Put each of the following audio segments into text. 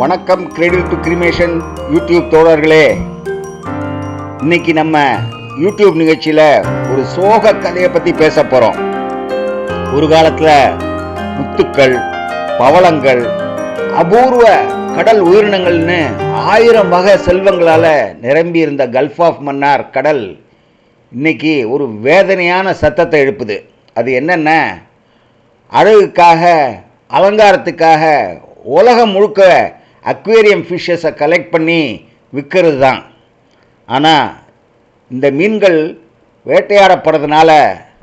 வணக்கம் credit to cremation YouTube தோழர்களே. இன்னைக்கு நம்ம யூடியூப் நிகழ்ச்சியில் ஒரு சோக கதையை பற்றி பேச போகிறோம் ஒரு காலத்தில் முத்துக்கள் பவளங்கள் அபூர்வ கடல் உயிரினங்கள்னு ஆயிரம் வகை செல்வங்களால் நிரம்பி இருந்த கல்ஃப் ஆஃப் மன்னார் கடல் இன்னைக்கு ஒரு வேதனையான சத்தத்தை எழுப்புது. அது என்னென்ன அழகுக்காக அலங்காரத்துக்காக உலகம் முழுக்க அக்வேரியம் ஃபிஷ்ஷஸை கலெக்ட் பண்ணி விற்கிறது தான் ஆனால் இந்த மீன்கள் வேட்டையாடப்படுறதுனால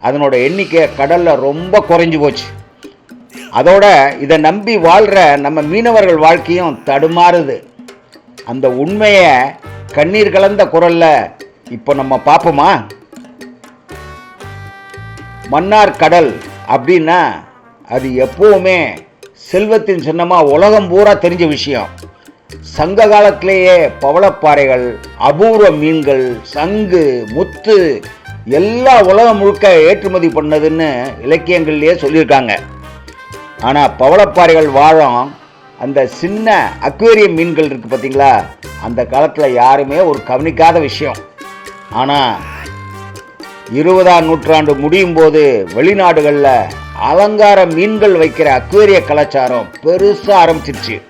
அதனோட எண்ணிக்கை கடலில் ரொம்ப குறைஞ்சி போச்சு. அதோட இதை நம்பி வாழ்கிற நம்ம மீனவர்கள் வாழ்க்கையும் தடுமாறுது. அந்த உண்மையை கண்ணீர் கலந்த குரல்ல இப்போ நம்ம பார்ப்போமா? மன்னார் கடல் அப்படின்னா அது எப்போவுமே செல்வத்தின் சின்னமாக உலகம் பூரா தெரிஞ்ச விஷயம். சங்க காலத்திலேயே பவளப்பாறைகள் அபூர்வ மீன்கள் சங்கு முத்து எல்லா உலகம் முழுக்க ஏற்றுமதி பண்ணதுன்னு இலக்கியங்கள்லேயே சொல்லியிருக்காங்க. ஆனால் பவளப்பாறைகள் வாழும் அந்த சின்ன அக்வேரியம் மீன்கள் இருக்குது பார்த்தீங்களா அந்த காலத்தில் யாருமே ஒரு கவனிக்காத விஷயம். ஆனால் இருபதாம் நூற்றாண்டு முடியும் போது வெளிநாடுகளில் அலங்கார மீன்கள் வைக்கிற அக்வேரிய கலாச்சாரம் பெருசாக ஆரம்பிச்சிருச்சு.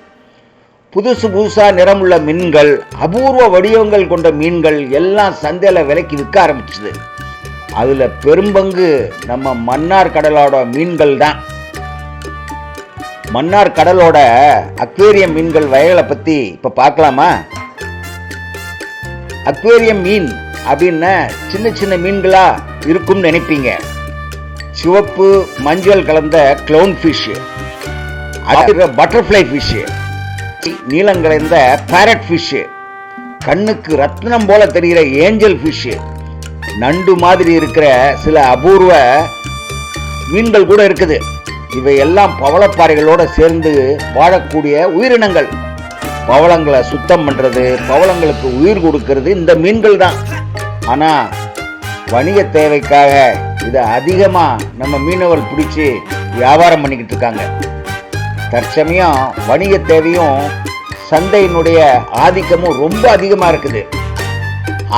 புதுசு புதுசாக நிறமுள்ள மீன்கள் அபூர்வ வடிவங்கள் கொண்ட மீன்கள் எல்லாம் சந்தையில் விலைக்கு விற்க ஆரம்பிச்சுது. அதில் பெரும்பங்கு நம்ம மன்னார் கடலோட மீன்கள் தான். மன்னார் கடலோட அக்வேரியம் மீன்கள் வகைகளை பற்றி இப்போ பார்க்கலாமா? அக்வேரியம் மீன் அப்படின்னா சின்ன சின்ன மீன்களாக இருக்கும்னு நினைப்பீங்க. சிவப்பு மஞ்சள் கலந்த க்ளவுன் ஃபிஷ் பட்டர்ஃப்ளை ஃபிஷ் நீளங்கலைந்த பேரட் ஃபிஷ் கண்ணுக்கு ரத்னம் போல தெரிகிற ஏஞ்சல் ஃபிஷ் நண்டு மாதிரி இருக்கிற சில அபூர்வ மீன்கள் கூட இருக்குது. இவையெல்லாம் பவளப்பாறைகளோட சேர்ந்து வாழக்கூடிய உயிரினங்கள். பவளங்களை சுத்தம் பண்ணுறது பவளங்களுக்கு உயிர் கொடுக்கறது இந்த மீன்கள் தான். ஆனால் வணிக தேவைக்காக இதை அதிகமாக நம்ம மீனவர் பிடிச்சி வியாபாரம் பண்ணிக்கிட்டு இருக்காங்க. தற்சமயம் வணிக தேவையும் சந்தையினுடைய ஆதிக்கமும் ரொம்ப அதிகமாக இருக்குது.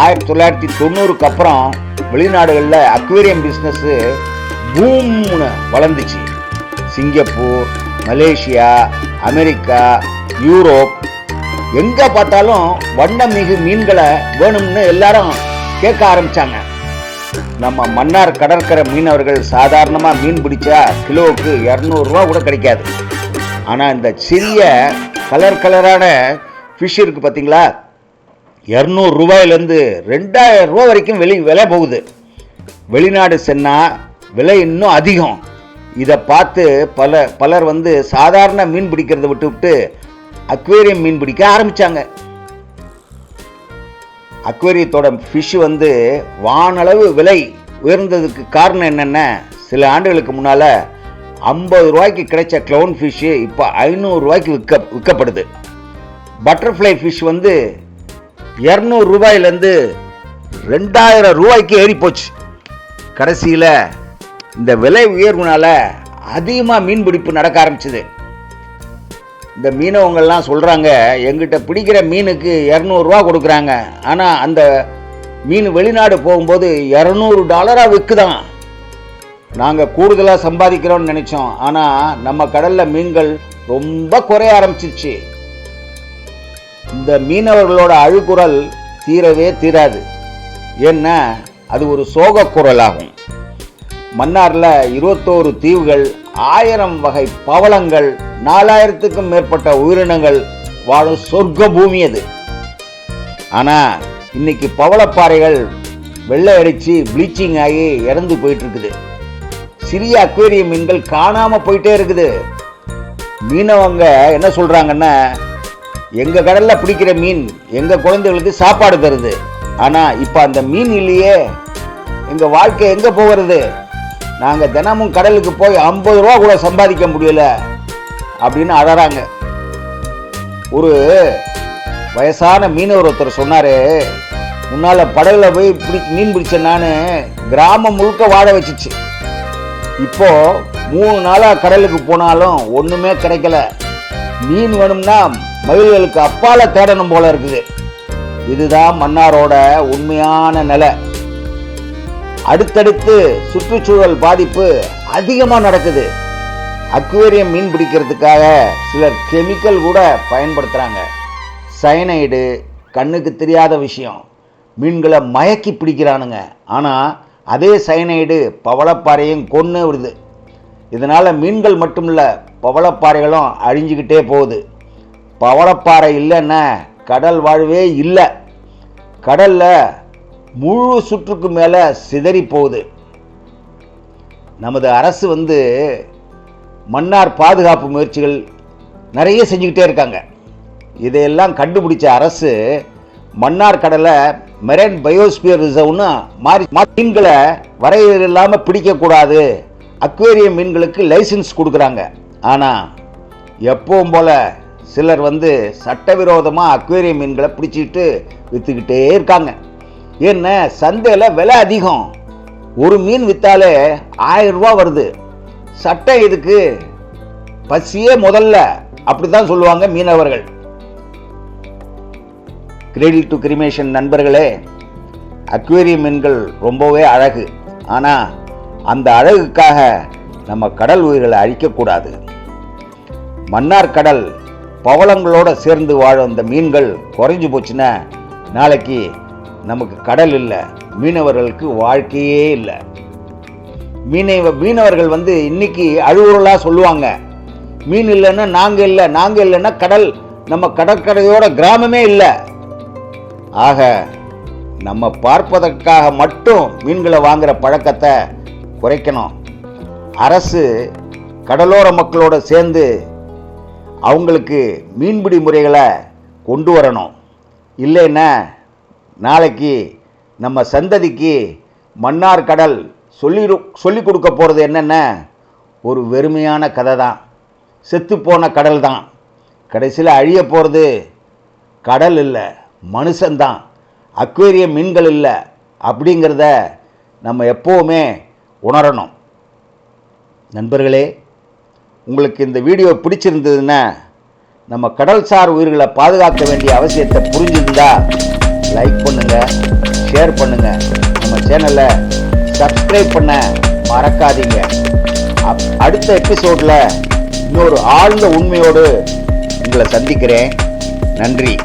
ஆயிரத்தி தொள்ளாயிரத்தி தொண்ணூறுக்கு அப்புறம் வெளிநாடுகளில் அக்வேரியம் பிஸ்னஸ்ஸு பூம்னு வளர்ந்துச்சு. Singapore Malaysia America Europe. எங்கே பார்த்தாலும் வண்ணமிகு மீன்களை வேணும்னு எல்லாரும் கேட்க ஆரம்பிச்சாங்க. நம்ம மன்னார் கடற்கரை மீனவர்கள் சாதாரணமாக மீன் பிடிச்சா கிலோவுக்கு இரநூறுவா கூட கிடைக்காது. ஆனால் இந்த சிறிய கலர் கலரான ஃபிஷ் இருக்குது பார்த்தீங்களா இரநூறு ரூபாயிலேருந்து ரெண்டாயிரம் ரூபா வரைக்கும் வெளி விலை போகுது. வெளிநாடு சென்னால் விலை இன்னும் அதிகம். இதை பார்த்து பல பலர் வந்து சாதாரண மீன் பிடிக்கிறத விட்டு விட்டு அக்வேரியம் மீன் பிடிக்க ஆரம்பித்தாங்க அக்வேரியத்தோட ஃபிஷ் வந்து வானளவு விலை உயர்ந்ததுக்கு காரணம் என்னென்ன? சில ஆண்டுகளுக்கு முன்னால் ஐம்பது ரூபாய்க்கு கிடைச்ச க்ளவுன் ஃபிஷ்ஷு இப்போ ஐநூறுரூவாய்க்கு விற்க விற்கப்படுது. பட்டர்ஃப்ளை ஃபிஷ் வந்து இரநூறு ரூபாயிலேருந்து ரெண்டாயிரம் ரூபாய்க்கு ஏறி போச்சு. கடைசியில் இந்த விலை உயர்வுனால அதிகமாக மீன் பிடிப்பு நடக்க ஆரம்பிச்சுது. இந்த மீனவங்கள்லாம் சொல்கிறாங்க எங்கிட்ட பிடிக்கிற மீனுக்கு இரநூறுவா கொடுக்குறாங்க. ஆனால் அந்த மீன் வெளிநாடு போகும்போது இரநூறு டாலராக விற்குதான் நாங்கள் கூடுதலாக சம்பாதிக்கிறோம்னு நினச்சோம். ஆனால் நம்ம கடலில் மீன்கள் ரொம்ப குறைய ஆரம்பிச்சிருச்சு. இந்த மீனவர்களோட அழுக்குரல் தீரவே தீராது. ஏன்னா அது ஒரு சோக குரல் ஆகும் மன்னாரில் இருபத்தோரு தீவுகள் ஆயிரம் வகை பவளங்கள் நாலாயிரத்துக்கும் மேற்பட்ட உயிரினங்கள் வாழும் சொர்க்க பூமி அது. ஆனால் இன்னைக்கு பவளப்பாறைகள் வெள்ளை அடித்து ப்ளீச்சிங் ஆகி இறந்து போயிட்டு இருக்குது சிறிய அக்வேரியம் மீன்கள் காணாமல் போயிட்டே இருக்குது. மீனவங்க என்ன சொல்கிறாங்கன்னா எங்கள் கடலில் பிடிக்கிற மீன் எங்கள் குழந்தைகளுக்கு சாப்பாடு தருது. ஆனால் இப்போ அந்த மீன் இல்லையே. எங்கள் வாழ்க்கை எங்கே போகிறது? நாங்கள் தினமும் கடலுக்கு போய் ஐம்பது ரூபா கூட சம்பாதிக்க முடியல அப்படின்னு அழறாங்க. ஒரு வயசான மீனவர் ஒருத்தர் சொன்னார் உன்னால் படகுல போய் பிடி மீன் பிடிச்ச நான் கிராமம் முழுக்க வாழ வச்சுச்சு. இப்போது மூணு நாளாக கடலுக்கு போனாலும் ஒன்றுமே கிடைக்கல. மீன் வேணும்னா மயில்களுக்கு அப்பால தேடணும் போல இருக்குது. இதுதான் மன்னாரோட உண்மையான நிலை. அடுத்தடுத்து சுற்றுச்சூழல் பாதிப்பு அதிகமாக நடக்குது. அக்வேரியம் மீன் பிடிக்கிறதுக்காக சிலர் கெமிக்கல் கூட பயன்படுத்துகிறாங்க சயனைடு கண்ணுக்கு தெரியாத விஷயம். மீன்களை மயக்கி பிடிக்கிறானுங்க. ஆனால் அதே சயனைடு பவளப்பாறையும் கொன்று விடுது. இதனால் மீன்கள் மட்டும் இல்லை பவளப்பாறைகளும் அழிஞ்சுக்கிட்டே போகுது. பவளப்பாறை இல்லைன்னா கடல் வாழ்வே இல்லை. கடலில் முழு சுற்றுக்கு மேலே சிதறி போகுது. நமது அரசு வந்து மன்னார் பாதுகாப்பு முயற்சிகள் நிறைய செஞ்சுக்கிட்டே இருக்காங்க. இதையெல்லாம் கண்டுபிடிச்ச அரசு மன்னார் கடலை மெரேன் பயோஸ்பியர் ரிசர்வ்னு மாறி மா- மீன்களை வரையறை இல்லாமல் பிடிக்கக்கூடாது அக்வேரியம் மீன்களுக்கு லைசன்ஸ் கொடுக்குறாங்க. ஆனால் எப்பவும் போல் சிலர் வந்து சட்டவிரோதமாக அக்வேரியம் மீன்களை பிடிச்சிக்கிட்டு விற்றுக்கிட்டே இருக்காங்க. என்ன? சந்தையில் விலை அதிகம். ஒரு மீன் விற்றாலே ஆயிரம் ரூபா வருது. சட்டம் இதுக்கு பசியே முதல்ல. அப்படி தான் சொல்லுவாங்க மீனவர்கள். கிரெடிட் டு கிரிமேஷன் நண்பர்களே அக்வேரியம் மீன்கள் ரொம்பவே அழகு. ஆனால் அந்த அழகுக்காக நம்ம கடல் உயிர்களை அழிக்கக்கூடாது. மன்னார் கடல் பவளங்களோட சேர்ந்து வாழும் அந்த மீன்கள் குறைஞ்சி போச்சுன்னா நாளைக்கு நமக்கு கடல் இல்லை மீனவர்களுக்கு வாழ்க்கையே இல்லை. மீனவ மீனவர்கள் வந்து இன்னைக்கு அழுவுறலாக சொல்லுவாங்க. மீன் இல்லைன்னா நாங்கள் இல்லை நாங்கள் இல்லைன்னா கடல். நம்ம கடற்கரையோட கிராமமே இல்லை. ஆக நம்ம பார்ப்பதற்காக மட்டும் மீன்களை வாங்குற பழக்கத்தை குறைக்கணும். அரசு கடலோர மக்களோட சேர்ந்து அவங்களுக்கு மீன்பிடி முறைகளை கொண்டு வரணும். இல்லைன்னா நாளைக்கு நம்ம சந்ததிக்கு மன்னார் கடல் சொல்லி சொல்லி கொடுக்க போகிறது என்னென்ன? ஒரு வெறுமையான கதை தான் செத்துப்போன கடல் தான் கடைசியில் அழிய போகிறது கடல் இல்லை மனுஷன்தான். அக்வேரிய மீன்கள் இல்லை அப்படிங்கிறத நம்ம எப்போவுமே உணரணும். நண்பர்களே உங்களுக்கு இந்த வீடியோ பிடிச்சிருந்ததுன்னா நம்ம கடல்சார் உயிர்களை பாதுகாக்க வேண்டிய அவசியத்தை புரிஞ்சிருந்தா லைக் பண்ணுங்க ஷேர் பண்ணுங்க. நம்ம சேனலை சப்ஸ்கிரைப் பண்ண மறக்காதீங்க. அப்- அடுத்த எபிசோடில் இன்னொரு ஆழ்ந்த உண்மையோடு உங்களை சந்திக்கிறேன். நன்றி.